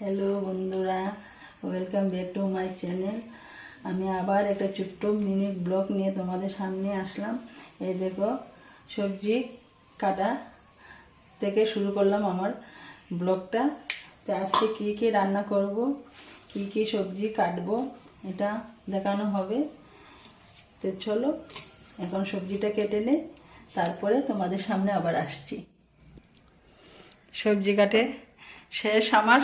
Hello বন্ধুরা। Welcome back to my channel আমি আবার একটা ছোট্ট মিনি ব্লগ নিয়ে তোমাদের সামনে আসলাম। এই দেখো, সবজি কাটা থেকে শুরু করলাম আমার ব্লগটা তো আজকে কী কী রান্না করব, কী কী সবজি কাটবো, এটা দেখানো হবে। তো চলো, এখন সবজিটা কেটে নে তারপরে তোমাদের সামনে আবার আসছি। সবজি কাটে শেষ আমার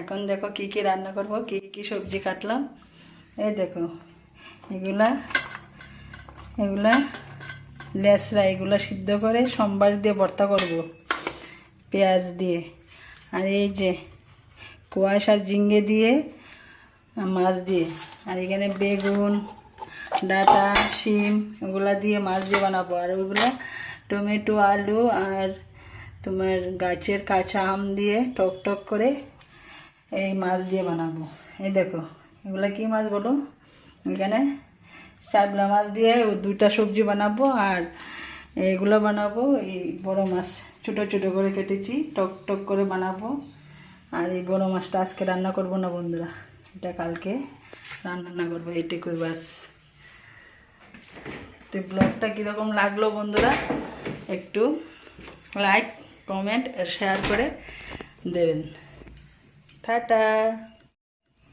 এখন দেখো কি কি রান্না করব, কি কি সবজি কাটলাম। এই দেখো, এগুলা এগুলা লেসরা এগুলা সিদ্ধ করে সোমবার দিয়ে ভর্তা করব, পেঁয়াজ দিয়ে। আর এই যে কোয়াশ আর ঝিঙ্গে দিয়ে মাছ দিয়ে। আর এখানে বেগুন, ডাটা, শিম ওগুলা দিয়ে মাছ দিয়ে বানাবো। আর ওইগুলা টমেটো, আলু আর তোমার গাছের কাঁচা আম দিয়ে টক টক করে এই মাছ দিয়ে বানাবো। এই দেখো, এগুলা কি মাছ বলো? এখানে চাবলা মাছ দিয়ে দুইটা সবজি বানাবো আর এগুলো বানাবো, এই বড় মাছ, ছোটো ছোটো করে কেটেছি, টক টক করে বানাবো। আর এই বড় মাছটা আজকে রান্না করব না বন্ধুরা, এটা কালকে রান্না করব এটুকুই বাস তো ব্লগটা কীরকম লাগল বন্ধুরা, একটু লাইক কমেন্ট শেয়ার করে দেবেন। ถ้